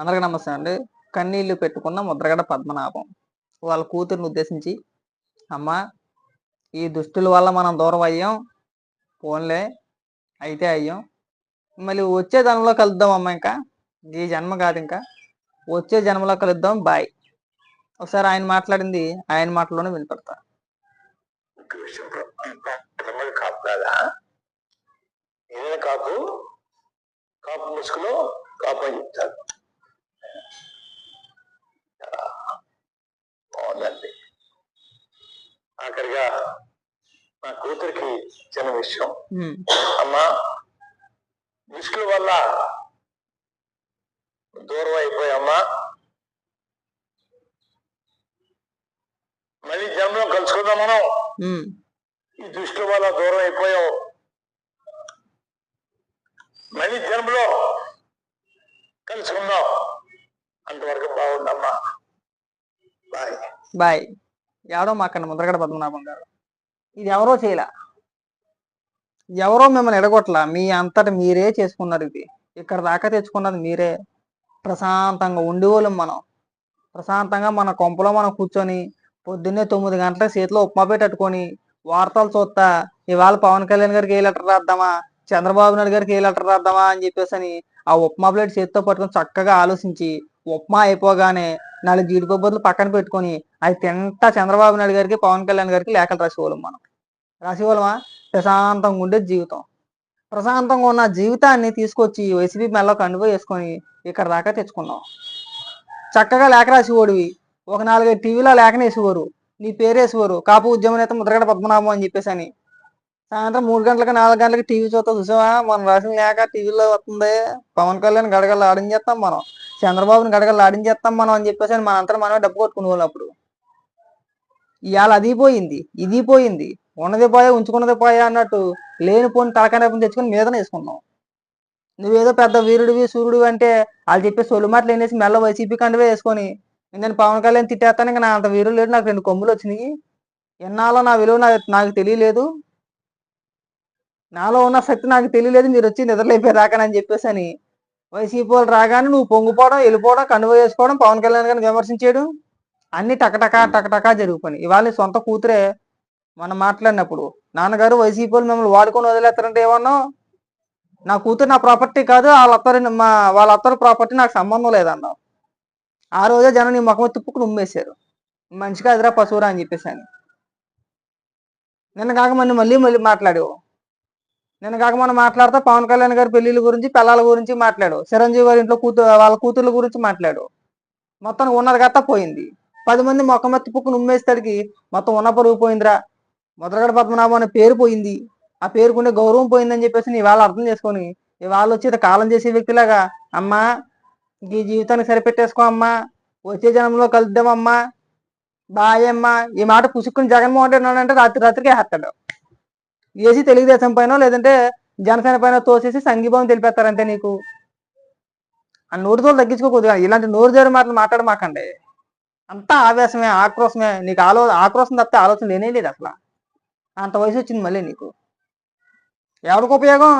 అందరికీ నమస్తే అండి. కన్నీళ్ళు పెట్టుకున్న ముద్రగడ పద్మనాభం. వాళ్ళ కూతురుని ఉద్దేశించి అమ్మ ఈ దుస్తుల వల్ల మనం దూరం అయ్యాం. పోన్లే అయితే అయ్యాం. మళ్ళీ వచ్చే జన్మలో కలుద్దాం అమ్మ ఇంకా. ఈ జన్మ కాదు ఇంకా. వచ్చే జన్మలో కలుద్దాం. బాయ్. ఒకసారి ఆయన మాట్లాడింది ఆయన మాటలోనే వినపడతా. కాపు కాపు ముసుగులో కాపు అని చెప్తారు. బాగుందండి. ఆఖరిగా నా కూతురికి చిన్న విషయం. అమ్మా ముసుగుల వల్ల దూరం అయిపోయామ్మా మళ్ళీ జన్మలో కలుసుకుందాం మనం. ఈ దృష్టి వల్ల దూరం అయిపోయావు మళ్ళీ జన్మలో కలుసుకుందాం. అంతవరకు బాగుందమ్మా. బాయ్. బాయ్. ఎవరో మాకన్నా ముద్రగడ పద్మనాభం గారు. ఇది ఎవరో చేయలే. ఎవరో మిమ్మల్ని ఎడగొట్టలా మీ అంతటి మీరే చేసుకున్నారు ఇది. ఇక్కడ దాకా తెచ్చుకున్నది మీరే. ప్రశాంతంగా ఉండేవాళ్ళం మనం. ప్రశాంతంగా మన కొంపలో మనం కూర్చొని పొద్దున్నే తొమ్మిది గంటల చేతిలో ఉప్మా పెట్టుకొని వార్తలు చూస్తా ఇవాళ పవన్ కళ్యాణ్ గారికి ఏ లెటర్ రాద్దామా? చంద్రబాబు నాయుడు గారికి ఏ లెటర్ రాద్దామా? అని చెప్పేసి అని ఆ ఉప్మా ప్లేట్ చేతితో పట్టుకొని చక్కగా ఆలోచించి ఉప్మా అయిపోగానే నాలుగు జీడిపప్పులు పక్కన పెట్టుకొని అది తింటా చంద్రబాబు నాయుడు గారికి పవన్ కళ్యాణ్ గారికి లేఖలు రాసేవాళ్ళం మనం. రాసేవాళ్ళమా? ప్రశాంతంగా ఉండే జీవితం. ప్రశాంతంగా ఉన్న జీవితాన్ని తీసుకొచ్చి వైసీపీ మెల్ల కండువ వేసుకొని ఇక్కడ దాకా తెచ్చుకున్నాం. చక్కగా లేఖ రాసేవాడివి. ఒక నాలుగైదు టీవీలో లేఖనేసేవారు నీ పేరేసేవారు కాపు ఉద్యమ నేత ముద్రగడ పద్మనాభం అని చెప్పేసి అని సాయంత్రం మూడు గంటలకు నాలుగు గంటలకు టీవీ చూస్తా చూసావా? మనం రాసిన లేఖ టీవీలో వస్తుంది. పవన్ కళ్యాణ్ గడగలు ఆడించేస్తాం మనం. చంద్రబాబుని గడగలు ఆడించేస్తాం మనం అని చెప్పేసి అని మనంతా మనమే డబ్బు కొట్టుకునే వాళ్ళు అప్పుడు. ఇవాళ అది పోయింది ఇది పోయింది ఉన్నది పోయా ఉంచుకున్నది పోయా అన్నట్టు లేని పోని తలకాయ తెచ్చుకొని మీదనే వేసుకున్నాం. నువ్వేదో పెద్ద వీరుడివి సూర్యుడివి అంటే వాళ్ళు చెప్పే సొలు మాటలు వేసి మెల్ల వైసీపీ కండువే వేసుకొని నేను పవన్ కళ్యాణ్ తిట్టేస్తాను ఇంకా నా అంత వీరుడు లేడు నాకు రెండు కొమ్ములు వచ్చినాయి. ఎన్నాళ్ళో నా విలువ నాకు తెలియలేదు. నాలో ఉన్న శక్తి నాకు తెలియలేదు మీరు వచ్చి నిద్రలేపేదాకానని చెప్పేసి అని వైసీపీ వాళ్ళు రాగానే నువ్వు పొంగిపోవడం వెళ్ళిపోవడం కనువ వేసుకోవడం పవన్ కళ్యాణ్ గారిని విమర్శించేయడం అన్ని టకటకా టకటకా జరుగుతున్నాయి. ఇవాళ సొంత కూతురే మనం మాట్లాడినప్పుడు నాన్నగారు వైసీపీ వాళ్ళు మిమ్మల్ని వాడుకొని వదిలేస్తారంటే ఏమన్నా నా కూతురు నా ప్రాపర్టీ కాదు వాళ్ళ అత్తరి మా వాళ్ళ అత్తరి ప్రాపర్టీ నాకు సంబంధం లేదన్నావు. ఆ రోజే జనం నీ ముఖం తిప్పుకుని ఉమ్మేశారు మంచిగా అదిరా పశువురా అని చెప్పేసి అని. నిన్న కాక మళ్ళీ మళ్ళీ మళ్ళీ మాట్లాడావు. నిన్న కాక మనం మాట్లాడితే పవన్ కళ్యాణ్ గారి పెళ్ళిళ్ళ గురించి పిల్లల గురించి మాట్లాడు. చిరంజీవి గారి ఇంట్లో కూతురు వాళ్ళ కూతుర్ల గురించి మాట్లాడు. మొత్తం ఉన్నది గట్టా పోయింది. పది మంది మొక్కమెత్తి పుక్కును మొత్తం ఉన్న పరుగు పోయిందిరా. ముద్రగడ పద్మనాభం అనే పేరు పోయింది. ఆ పేరుకుండే గౌరవం పోయిందని చెప్పేసి నీ వాళ్ళు అర్థం చేసుకొని ఇవాళ వచ్చి కాలం చేసే వ్యక్తిలాగా అమ్మా ఈ జీవితానికి సరిపెట్టేసుకో అమ్మా వచ్చే జనంలో కలుద్దామమ్మా బాయ్ అమ్మా ఈ మాట పుసుక్కుని జగన్మోహన్ రెడ్డి అంటే రాత్రి రాత్రికి హత్తాడు. ఏసీ తెలుగుదేశం పైన లేదంటే జనసేన పైన తోసేసి సంఘీభావం తెలిపేస్తారంటే నీకు? ఆ నోటి తోలు తగ్గించుకోకూడదు ఇలాంటి నోరు జారి మాటలు మాట్లాడమాకండి. అంతా ఆవేశమే ఆక్రోశమే. నీకు ఆలో ఆక్రోశం తప్పితే ఆలోచన లేనే లేదు అసలు. అంత వయసు వచ్చింది మళ్ళీ నీకు. ఎవరికి ఉపయోగం?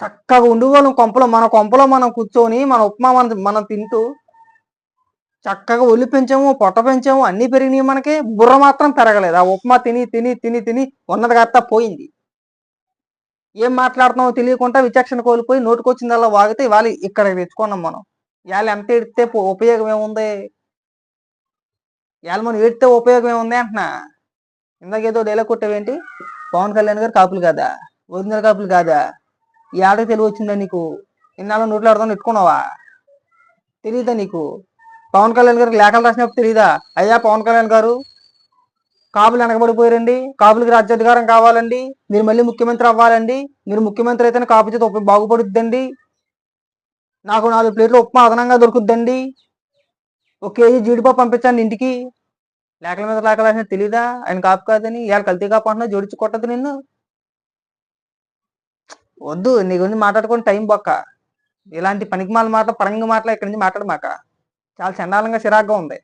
చక్కగా ఉండేవాళ్ళం కొంపలో మన కొంపలో మనం కూర్చొని మన ఉప్మా మనం మనం తింటూ చక్కగా ఒళ్ళు పెంచాము పొట్ట పెంచాము అన్ని పెరిగినాయి మనకి. బుర్ర మాత్రం పెరగలేదు. ఆ ఉప్మా తిని తిని తిని తిని ఉన్నది కాస్త పోయింది. ఏం మాట్లాడుతున్నామో తెలియకుండా విచక్షణ కోల్పోయి నోటుకొచ్చిందల్లా వాగితే ఇవాళ ఇక్కడ తెచ్చుకున్నాం మనం. ఇవాళ ఎంత ఎడితే ఉపయోగం ఏముంది? ఇవాళ మనం ఎడితే ఉపయోగం ఏముంది అంటున్నా? ఇందాక ఏదో డైలాగ్ కొట్టావేంటి? పవన్ కళ్యాణ్ గారు కాపులు కాదా? ఒరిజినల్ కాపులు కాదా? ఈ ఆటకి తెలివి వచ్చిందా నీకు? ఇన్నాళ్ళు నోట్లో అర్థం పెట్టుకున్నావా? తెలియదా నీకు? పవన్ కళ్యాణ్ గారికి లేఖలు రాసినప్పుడు తెలియదా అయ్యా పవన్ కళ్యాణ్ గారు కాపులు వెనకబడిపోయారండి. కాపులకి రాజ్యాధికారం కావాలండి. మీరు మళ్ళీ ముఖ్యమంత్రి అవ్వాలండి. మీరు ముఖ్యమంత్రి అయితేనే కాపు చేత బాగుపడుద్దండి. నాకు నాలుగు ప్లేట్లు ఉప్మా అదనంగా దొరుకుద్దండి. ఒక కేజీ జీడిపప్పు పంపించాను ఇంటికి. లేఖల మీద లేఖలు రాసిన తెలీదా? ఆయన కాపు కాదని ఇవాళ కల్తీ కాపు అంటున్నా జోడించి కొట్టదు నిన్ను. వద్దు నీ గురించి మాట్లాడుకుని టైం బొక్క. ఇలాంటి పనికి మాల మాట పరంగి మాటలు ఇక్కడి నుంచి మాట్లాడమాక? చాలా చండాలంగా చిరాగ్గా ఉంది.